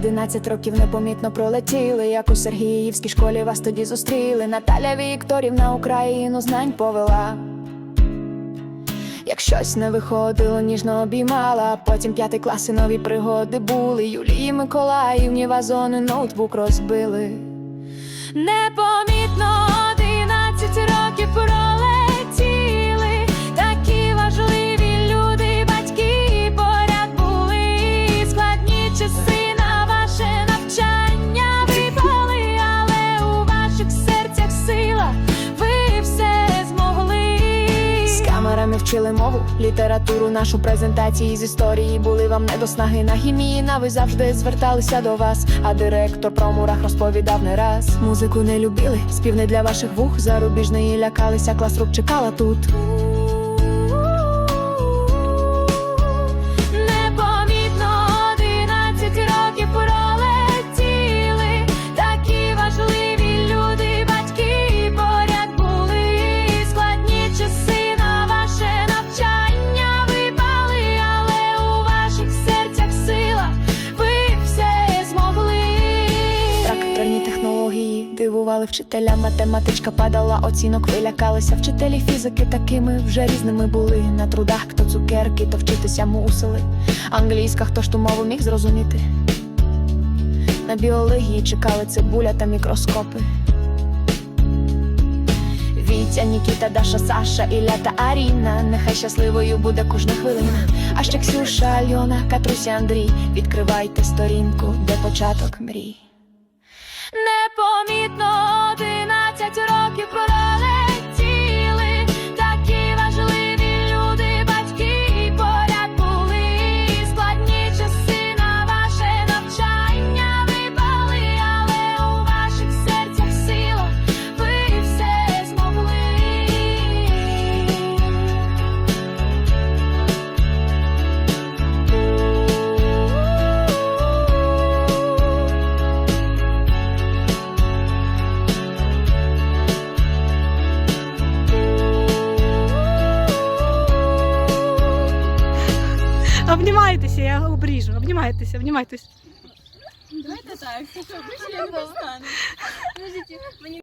Одинадцять років непомітно пролетіли, як у Сергіївській школі вас тоді зустріли. Наталя Вікторівна Україну знань повела. Як щось не виходило, ніжно обіймала. Потім п'ятий клас і нові пригоди були. Юлії Миколаївні вазони ноутбук розбили. Непомітно вчили мову, літературу, нашу презентації з історії були вам не до снаги на хімії. На ви завжди зверталися до вас. А директор про мурах розповідав не раз. Музику не любили, спів не для ваших вух. Зарубіжної лякалися, клас рук чекала тут. Технології вчителя, математичка падала, оцінок вилякалися. Вчителі фізики такими вже різними були. На трудах хто цукерки, то вчитися мусили. Англійська, хто ж ту мову міг зрозуміти. На біології чекали цибуля та мікроскопи. Вітя, Нікіта, Даша, Саша, Ілля та Аріна. Нехай щасливою буде кожна хвилина. А ще Ксюша, Альона, Катруся, Андрій. Відкривайте сторінку, де початок мрій. Непомітно Обнімайтеся, я обріжу. Обнімайтеся, обнімайтеся. Давайте так, що я не